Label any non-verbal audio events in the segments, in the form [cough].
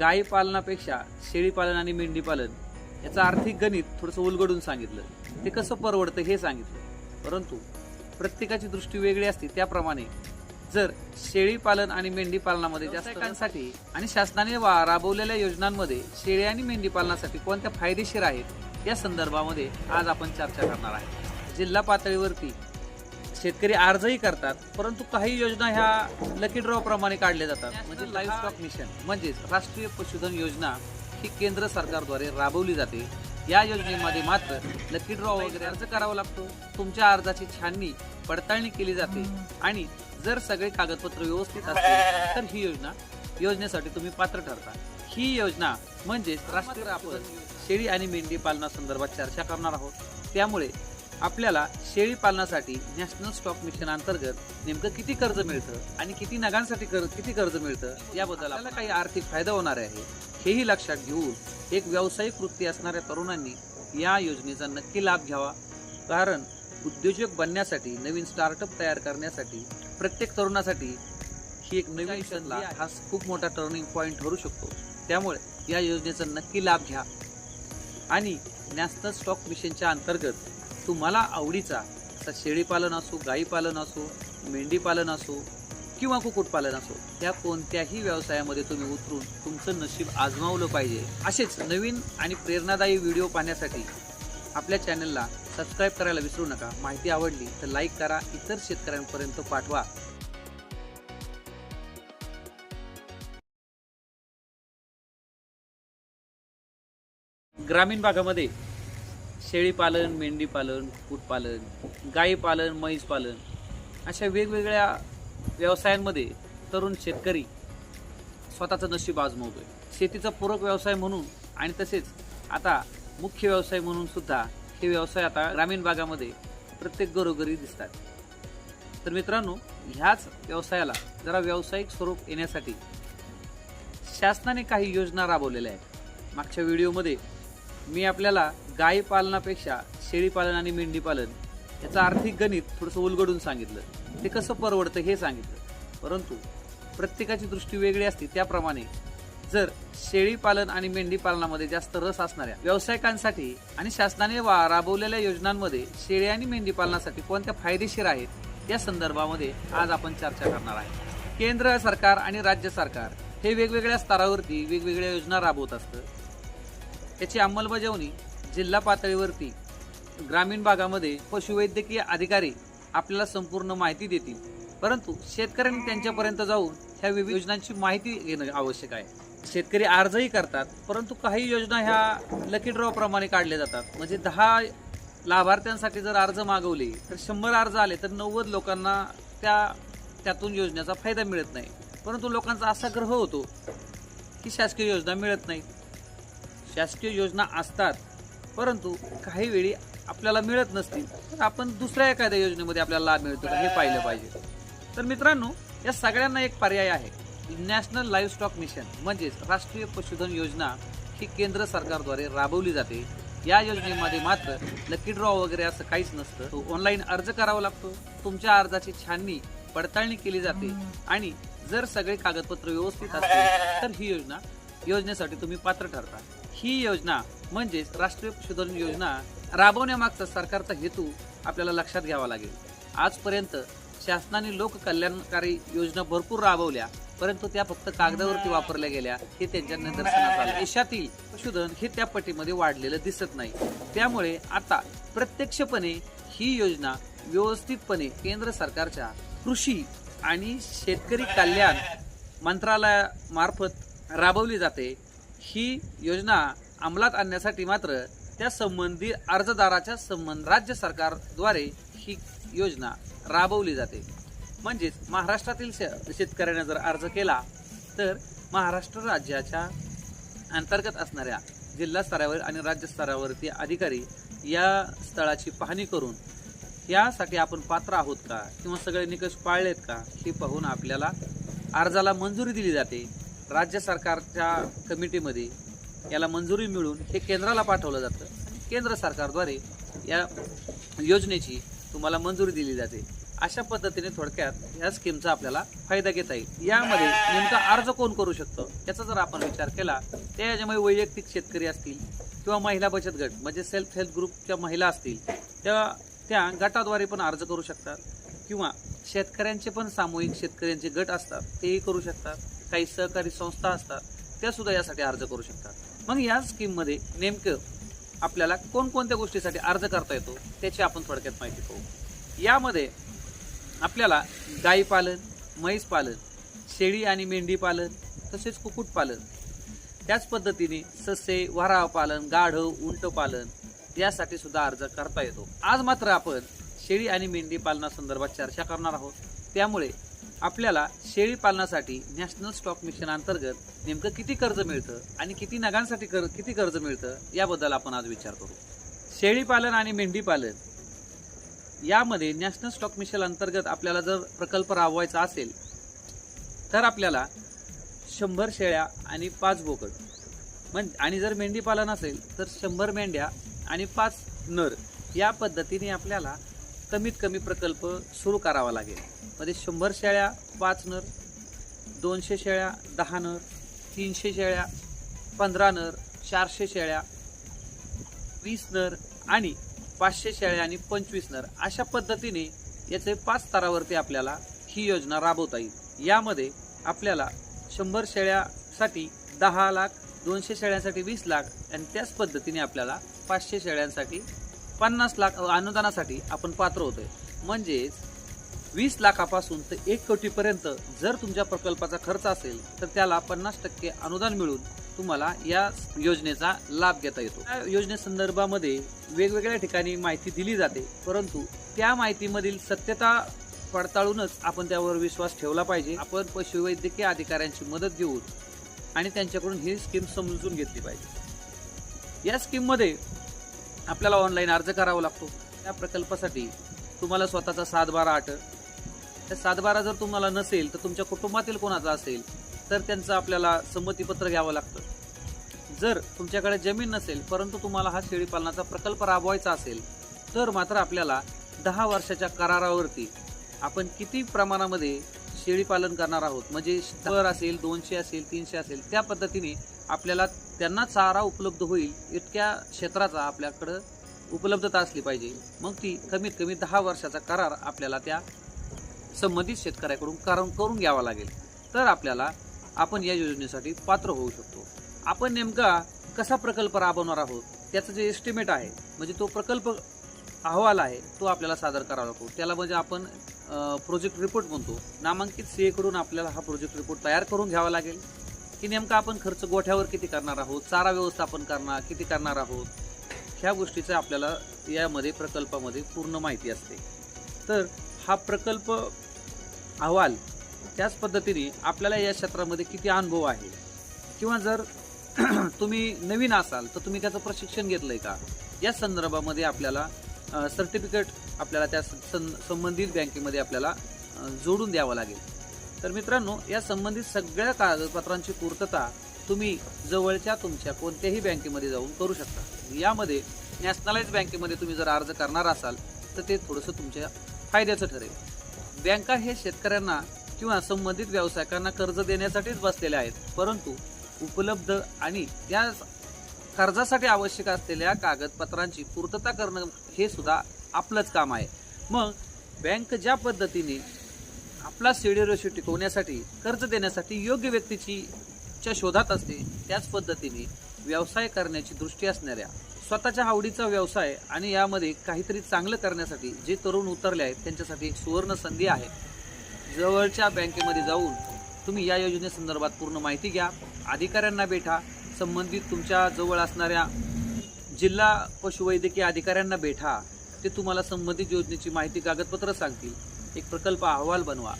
गाई पालनापेक्षा शेळी पालन आणि मेंढी पालन याचं आर्थिक गणित थोडंसं उलगडून सांगितलं. ते कसं परवडतं हे सांगितलं. परंतु प्रत्येकाची दृष्टी वेगळी असते. त्याप्रमाणे जर शेळी पालन आणि मेंढी पालनामध्ये जास्तकांसाठी आणि शासनाने वा- राबवलेल्या योजनांमध्ये शेळी आणि मेंढी पालनासाठी कोणत्या फायदेशीर आहेत या संदर्भामध्ये आज आपण चर्चा करणार आहे. जिल्हा पातळीवरती शेतकरी अर्जही करतात परंतु काही योजना ह्या लकी ड्रॉ प्रमाणे काढल्या जातात. म्हणजे लाईव्ह स्टॉक मिशन म्हणजेच राष्ट्रीय पशुधन योजना ही केंद्र सरकारद्वारे राबवली जाते. या योजनेमध्ये मात्र लकी ड्रॉ वगैरे अर्ज करावा लागतो. तुमच्या अर्जाची छाननी पडताळणी केली जाते. आणि जर सगळे कागदपत्र व्यवस्थित असतील तर ही योजना योजनेसाठी तुम्ही पात्र ठरता. ही योजना म्हणजेच राष्ट्रीय आपण शेळी आणि मेंढी पालनासंदर्भात चर्चा करणार आहोत. त्यामुळे आपल्याला शेळी पालनासाठी नॅशनल स्टॉक मिशन अंतर्गत नेमकं किती कर्ज मिळतं आणि किती नगांसाठी कर्ज किती कर्ज मिळतं याबद्दल आपल्याला काही आर्थिक फायदा होणार आहे हेही लक्षात घेऊन एक व्यावसायिक वृत्ती असणाऱ्या तरुणांनी या योजनेचा नक्की लाभ घ्यावा. कारण उद्योजक बनण्यासाठी नवीन स्टार्टअप तयार करण्यासाठी प्रत्येक तरुणासाठी ही एक नवीन संधी हा खूप मोठा टर्निंग पॉईंट ठरू शकतो. त्यामुळे या योजनेचा नक्की लाभ घ्या. आणि नॅशनल स्टॉक मिशनच्या अंतर्गत तुम्हाला आवडीचा असा शेळी पालन असो गाई पालन असो मेंढी पालन असो किंवा कुक्कुटपालन असो या कोणत्याही व्यवसायामध्ये तुम्ही उतरून तुमचं नशीब आजमावलं पाहिजे. असेच नवीन आणि प्रेरणादायी व्हिडिओ पाहण्यासाठी आपल्या चॅनलला सबस्क्राईब करायला विसरू नका. माहिती आवडली तर लाईक करा इतर शेतकऱ्यांपर्यंत पाठवा. ग्रामीण भागामध्ये शेळी पालन मेंढी पालन कुक्कुटपालन गाई पालन म्हैस पालन अशा वेगवेगळ्या व्यवसायांमध्ये तरुण शेतकरी स्वतःचं नशीब आजमावतोय. शेतीचा पूरक व्यवसाय म्हणून आणि तसेच आता मुख्य व्यवसाय म्हणून सुद्धा हे व्यवसाय आता ग्रामीण भागामध्ये प्रत्येक घरोघरी दिसतात. तर मित्रांनो ह्याच व्यवसायाला जरा व्यावसायिक स्वरूप येण्यासाठी शासनाने काही योजना राबवलेल्या आहेत. मागच्या व्हिडिओमध्ये मी आपल्याला गाय पालनापेक्षा शेळी पालन आणि मेंढी पालन याचं आर्थिक गणित थोडंसं उलगडून सांगितलं. ते कसं परवडतं हे सांगितलं. परंतु प्रत्येकाची दृष्टी वेगळी असते. त्याप्रमाणे जर शेळी पालन आणि मेंढी पालनामध्ये जास्त रस असणाऱ्या व्यावसायिकांसाठी आणि शासनाने वा- राबवलेल्या योजनांमध्ये शेळी आणि मेंढी पालनासाठी कोणत्या फायदेशीर आहेत या संदर्भामध्ये आज आपण चर्चा करणार आहे. केंद्र सरकार आणि राज्य सरकार हे वेगवेगळ्या स्तरावरती वेगवेगळ्या योजना राबवत असतं. त्याची अंमलबजावणी जिल्हा पातळीवरती ग्रामीण भागामध्ये पशुवैद्यकीय अधिकारी आपल्याला संपूर्ण माहिती देतील. परंतु शेतकऱ्यांनी त्यांच्यापर्यंत जाऊन ह्या विविध योजनांची माहिती घेणं आवश्यक आहे. शेतकरी अर्जही करतात परंतु काही योजना ह्या लकी ड्रॉप्रमाणे काढल्या जातात. म्हणजे दहा लाभार्थ्यांसाठी जर अर्ज मागवले तर शंभर अर्ज आले तर नव्वद लोकांना त्या त्यातून योजनेचा फायदा मिळत नाही. परंतु लोकांचा असा ग्रह होतो की शासकीय योजना मिळत नाही शासकीय योजना असतात परंतु काही वेळी आपल्याला मिळत नसतील. तर आपण दुसऱ्या एखाद्या योजनेमध्ये आपल्याला लाभ मिळतो का हे पाहिलं पाहिजे. तर मित्रांनो या सगळ्यांना एक पर्याय आहे. नॅशनल लाईव्ह स्टॉक मिशन म्हणजेच राष्ट्रीय पशुधन योजना ही केंद्र सरकारद्वारे राबवली जाते. या योजनेमध्ये मात्र लकी ड्रॉ वगैरे असं काहीच नसतं. ऑनलाईन अर्ज करावा लागतो. तुमच्या अर्जाची छाननी पडताळणी केली जाते. आणि जर सगळे कागदपत्र व्यवस्थित असतील तर ही योजना योजनेसाठी तुम्ही पात्र ठरता. ही योजना म्हणजेच राष्ट्रीय पशुधन योजना राबवण्यामागचा सरकारचा हेतू आपल्याला लक्षात घ्यावा लागेल. आजपर्यंत शासनाने लोककल्याणकारी योजना भरपूर राबवल्या परंतु त्या फक्त कागदावरती वापरल्या गेल्या हे त्यांच्या निदर्शनात आलं. देशातील पशुधन हे त्या पटीमध्ये वाढलेलं दिसत नाही. त्यामुळे आता प्रत्यक्षपणे ही योजना व्यवस्थितपणे केंद्र सरकारच्या कृषी आणि शेतकरी कल्याण मंत्रालयामार्फत राबवली जाते. ही योजना अंमलात आणण्यासाठी मात्र त्या संबंधी अर्जदाराच्या संबंध राज्य सरकारद्वारे ही योजना राबवली जाते. म्हणजेच महाराष्ट्रातील शे- शेतकऱ्याने जर अर्ज केला तर महाराष्ट्र राज्याच्या अंतर्गत असणाऱ्या जिल्हा स्तरावर आणि राज्य स्तरावरती अधिकारी या स्थळाची पाहणी करून यासाठी आपण पात्र आहोत का? किंवा सगळे निकष पाळलेत का? हे पाहून आपल्याला अर्जाला मंजुरी दिली जाते. राज्य सरकारच्या कमिटीमध्ये याला मंजुरी मिळून हे केंद्राला पाठवलं जातं. केंद्र सरकारद्वारे या योजनेची तुम्हाला मंजुरी दिली जाते. अशा पद्धतीने थोडक्यात या स्कीमचा आपल्याला फायदा घेता येईल. यामध्ये नेमका अर्ज कोण करू शकतो? याचा जर आपण विचार केला तर याच्यामुळे वैयक्तिक शेतकरी असतील किंवा महिला बचत गट म्हणजे सेल्फ हेल्प ग्रुपच्या महिला असतील त्या त्या गटाद्वारे पण अर्ज करू शकतात. किंवा शेतकऱ्यांचे पण सामूहिक शेतकऱ्यांचे गट असतात तेही करू शकतात. काही सहकारी संस्था असतात त्या सुद्धा यासाठी अर्ज करू शकतात. मग या स्कीममध्ये नेमकं आपल्याला कोणकोणत्या गोष्टीसाठी अर्ज करता येतो त्याची आपण थोडक्यात माहिती पाहू. यामध्ये आपल्याला गाई पालन म्हैस पालन शेळी आणि मेंढी पालन तसेच कुक्कुटपालन त्याच पद्धतीने ससे वराव पालन गाढव उंट पालन यासाठी सुद्धा अर्ज करता येतो. आज मात्र आपण शेळी आणि मेंढी पालनासंदर्भात चर्चा करणार आहोत. त्यामुळे आपल्याला शेळी पालनासाठी नॅशनल स्टॉक मिशन अंतर्गत नेमकं किती कर्ज मिळतं आणि किती नगांसाठी कर किती कर्ज मिळतं याबद्दल आपण आज विचार करू. शेळी पालन आणि मेंढी पालन यामध्ये नॅशनल स्टॉक मिशन अंतर्गत आपल्याला जर प्रकल्प राबवायचा असेल तर आपल्याला शंभर शेळ्या आणि पाच बोकड. म्हण आणि जर मेंढी पालन असेल तर शंभर मेंढ्या आणि पाच नर या पद्धतीने आपल्याला कमीत कमी प्रकल्प सुरू करावा लागेल. मध्ये शंभर शेळ्या पाच नर दोनशे शेळ्या दहा नर तीनशे शेळ्या पंधरा नर चारशे शेळ्या वीस नर आणि पाचशे शेळ्या आणि पंचवीस नर अशा पद्धतीने याचे पाच स्तरावरती आपल्याला ही योजना राबवता येईल. यामध्ये आपल्याला शंभर शेळ्यासाठी दहा लाख दोनशे शेळ्यांसाठी वीस लाख आणि त्याच पद्धतीने आपल्याला पाचशे शेळ्यांसाठी पन्नास लाख अनुदानासाठी आपण पात्र होतोय. म्हणजेच वीस लाखापासून ते एक कोटीपर्यंत जर तुमच्या प्रकल्पाचा खर्च असेल तर त्याला पन्नास टक्के अनुदान मिळून तुम्हाला या योजनेचा लाभ घेता येतो. या योजनेसंदर्भामध्ये वेगवेगळ्या ठिकाणी माहिती दिली जाते परंतु त्या माहितीमधील सत्यता पडताळूनच आपण त्यावर विश्वास ठेवला पाहिजे. आपण पशुवैद्यकीय अधिकाऱ्यांची मदत घेऊन आणि त्यांच्याकडून ही स्कीम समजून घेतली पाहिजे. या स्कीममध्ये आपल्याला ऑनलाईन अर्ज करावा लागतो. त्या प्रकल्पासाठी तुम्हाला स्वतःचा सातबारा आठ. त्या सातबारा जर तुम्हाला नसेल तर तुमच्या कुटुंबातील कोणाचा असेल तर त्यांचं आपल्याला संमतीपत्र घ्यावं लागतं. जर तुमच्याकडे जमीन नसेल परंतु तुम्हाला हा शेळीपालनाचा प्रकल्प राबवायचा असेल तर मात्र आपल्याला दहा वर्षाच्या करारावरती आपण किती प्रमाणामध्ये शेळीपालन करणार आहोत? म्हणजे दर असेल दोनशे असेल तीनशे असेल त्या पद्धतीने आपल्याला त्यांना चारा उपलब्ध होईल इतक्या क्षेत्राचा आपल्याकडं उपलब्धता असली पाहिजे. मग ती कमीत कमी दहा वर्षाचा करार आपल्याला त्या संबंधित शेतकऱ्याकडून करून करून घ्यावा लागेल. तर आपल्याला आपण या योजनेसाठी पात्र होऊ शकतो. आपण नेमका कसा प्रकल्प राबवणार आहोत त्याचं जे एस्टिमेट आहे म्हणजे तो प्रकल्प अहवाल आहे तो आपल्याला सादर करावा लागतो. त्याला म्हणजे आपण प्रोजेक्ट रिपोर्ट म्हणतो. नामांकित सी एकडून आपल्याला हा प्रोजेक्ट रिपोर्ट तयार करून घ्यावा लागेल. की नेमका आपण खर्च गोठ्यावर किती करणार आहोत? चारा व्यवस्थापन करणार किती करणार आहोत? ह्या गोष्टीचं आपल्याला यामध्ये प्रकल्पामध्ये पूर्ण माहिती असते. तर हा प्रकल्प अहवाल त्याच पद्धतीने आपल्याला या क्षेत्रामध्ये किती अनुभव आहे? किंवा जर [clears throat] तुम्ही नवीन असाल तर तुम्ही त्याचं प्रशिक्षण घेतलं आहे का? या संदर्भामध्ये आपल्याला सर्टिफिकेट आपल्याला त्या सं- संबंधित बँकेमध्ये आपल्याला जोडून द्यावं लागेल. तर मित्रांनो या संबंधित सगळ्या कागदपत्रांची पूर्तता तुम्ही जवळच्या तुमच्या कोणत्याही बँकेमध्ये जाऊन करू शकता. यामध्ये नॅशनलाइज बँकेमध्ये तुम्ही जर अर्ज करणार असाल तर ते थोडंसं तुमच्या फायद्याचं ठरेल. बँका हे शेतकऱ्यांना किंवा संबंधित व्यावसायिकांना कर्ज देण्यासाठीच बसलेले आहेत परंतु उपलब्ध आणि त्या कर्जासाठी आवश्यक असलेल्या कागदपत्रांची पूर्तता करणं हे सुद्धा आपलंच काम आहे. मग बँक ज्या पद्धतीने आपला सीडी रेशो टिकवण्यासाठी कर्ज देण्यासाठी योग्य व्यक्तीची च्या शोधात असते त्याच पद्धतीने व्यवसाय करण्याची दृष्टी असणाऱ्या स्वतःच्या आवडीचा व्यवसाय आणि यामध्ये काहीतरी चांगलं करण्यासाठी जे तरुण उतरले आहेत त्यांच्यासाठी एक सुवर्ण संधी आहे. जवळच्या बँकेमध्ये जाऊन तुम्ही या योजनेसंदर्भात पूर्ण माहिती घ्या. अधिकाऱ्यांना भेटा. संबंधित तुमच्या जवळ असणाऱ्या जिल्हा पशुवैद्यकीय अधिकाऱ्यांना भेटा. ते तुम्हाला संबंधित योजनेची माहिती कागदपत्र सांगतील. एक प्रकल्प अहवाल बनवा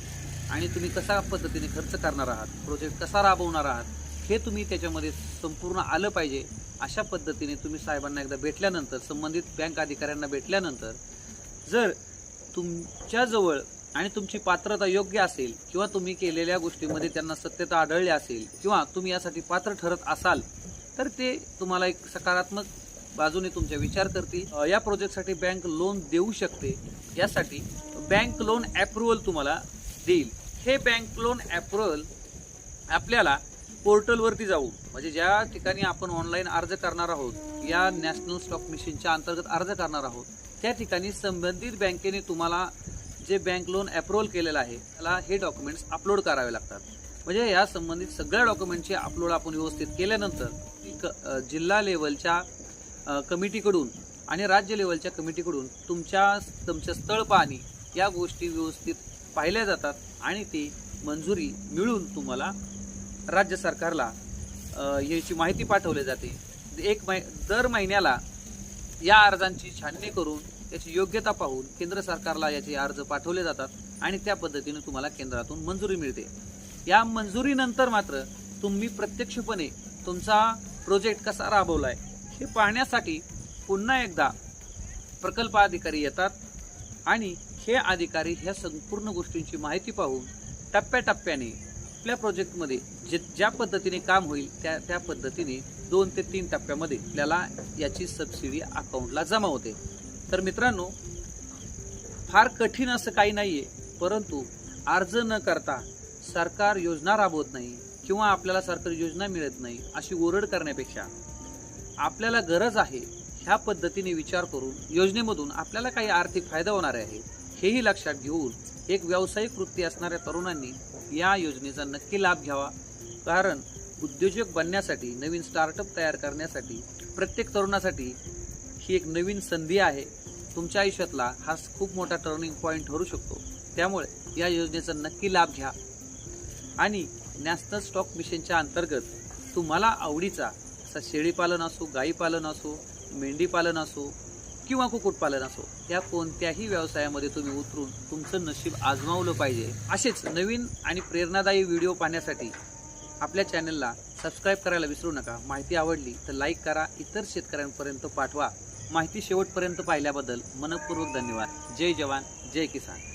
आणि तुम्ही कसा पद्धतीने खर्च करणार आहात प्रोजेक्ट कसा राबवणार आहात हे तुम्ही त्याच्यामध्ये संपूर्ण आलं पाहिजे. अशा पद्धतीने तुम्ही साहेबांना एकदा भेटल्यानंतर संबंधित बँक अधिकाऱ्यांना भेटल्यानंतर जर तुमच्याजवळ आणि तुमची पात्रता योग्य असेल किंवा तुम्ही केलेल्या गोष्टीमध्ये त्यांना सत्यता आढळली असेल किंवा तुम्ही यासाठी पात्र ठरत असाल तर ते तुम्हाला एक सकारात्मक बाजूने तुमच्या विचार करतील. या प्रोजेक्टसाठी बँक लोन देऊ शकते. यासाठी बँक लोन अप्रुव्हल तुम्हाला देईल. हे बँक लोन अप्रुव्हल आपल्याला पोर्टलवरती जाऊ म्हणजे ज्या ठिकाणी आपण ऑनलाईन अर्ज करणार आहोत या नॅशनल स्टॉक मिशनच्या अंतर्गत अर्ज करणार आहोत त्या ठिकाणी संबंधित बँकेने तुम्हाला जे बँक लोन अप्रुव्हल केलेलं आहे त्याला हे डॉक्युमेंट्स अपलोड करावे लागतात. म्हणजे या संबंधित सगळ्या डॉक्युमेंटचे अपलोड आपण व्यवस्थित केल्यानंतर क- जिल्हा लेवलच्या कमिटीकडून आणि राज्य लेवलच्या कमिटीकडून तुमच्या तुमच्या स्थळ पाहणी या गोष्टी व्यवस्थित पाहिल्या जातात आणि ती मंजुरी मिळून तुम्हाला राज्य सरकारला याची माहिती पाठवली जाते. एक मै दर महिन्याला या अर्जांची छाननी करून त्याची योग्यता पाहून केंद्र सरकारला याचे अर्ज पाठवले जातात आणि त्या पद्धतीने तुम्हाला केंद्रातून मंजुरी मिळते. या मंजुरीनंतर मात्र तुम्ही प्रत्यक्षपणे तुमचा प्रोजेक्ट कसा राबवला आहे हे पाहण्यासाठी पुन्हा एकदा प्रकल्प अधिकारी येतात आणि हे अधिकारी ह्या संपूर्ण गोष्टींची माहिती पाहून टप्प्याटप्प्याने आपल्या प्रोजेक्टमध्ये जे ज्या पद्धतीने काम होईल त्या त्या पद्धतीने दोन ते तीन टप्प्यामध्ये आपल्याला याची सबसिडी अकाउंटला जमा होते. तर मित्रांनो फार कठीण असं काही नाही आहे परंतु अर्ज न करता सरकार योजना राबवत नाही किंवा आपल्याला सरकारी योजना मिळत नाही अशी ओरड करण्यापेक्षा आपल्याला गरज आहे ह्या पद्धतीने विचार करून योजनेमधून आपल्याला काही आर्थिक फायदा होणार आहे. हेही लक्षात घेऊन एक व्यावसायिक वृत्ती असणाऱ्या तरुणांनी या योजनेचा नक्की लाभ घ्यावा. कारण उद्योजक बनण्यासाठी नवीन स्टार्टअप तयार करण्यासाठी प्रत्येक तरुणासाठी ही एक नवीन संधी आहे. तुमच्या आयुष्यातला हा खूप मोठा टर्निंग पॉईंट ठरू शकतो. त्यामुळे या योजनेचा नक्की लाभ घ्या. आणि नॅशनल स्टॉक मिशनच्या अंतर्गत तुम्हाला आवडीचा असा शेळीपालन असो गाईपालन असो मेंढीपालन असो किंवा कुक्कुटपालन असो या कोणत्याही व्यवसायामध्ये तुम्ही उतरून तुमचं नशीब आजमावलं पाहिजे. असेच नवीन आणि प्रेरणादायी व्हिडिओ पाहण्यासाठी आपल्या चॅनलला सबस्क्राईब करायला विसरू नका. माहिती आवडली तर लाईक करा. इतर शेतकऱ्यांपर्यंत पाठवा. माहिती शेवटपर्यंत पाहिल्याबद्दल मनपूर्वक धन्यवाद. जय जवान जय किसान.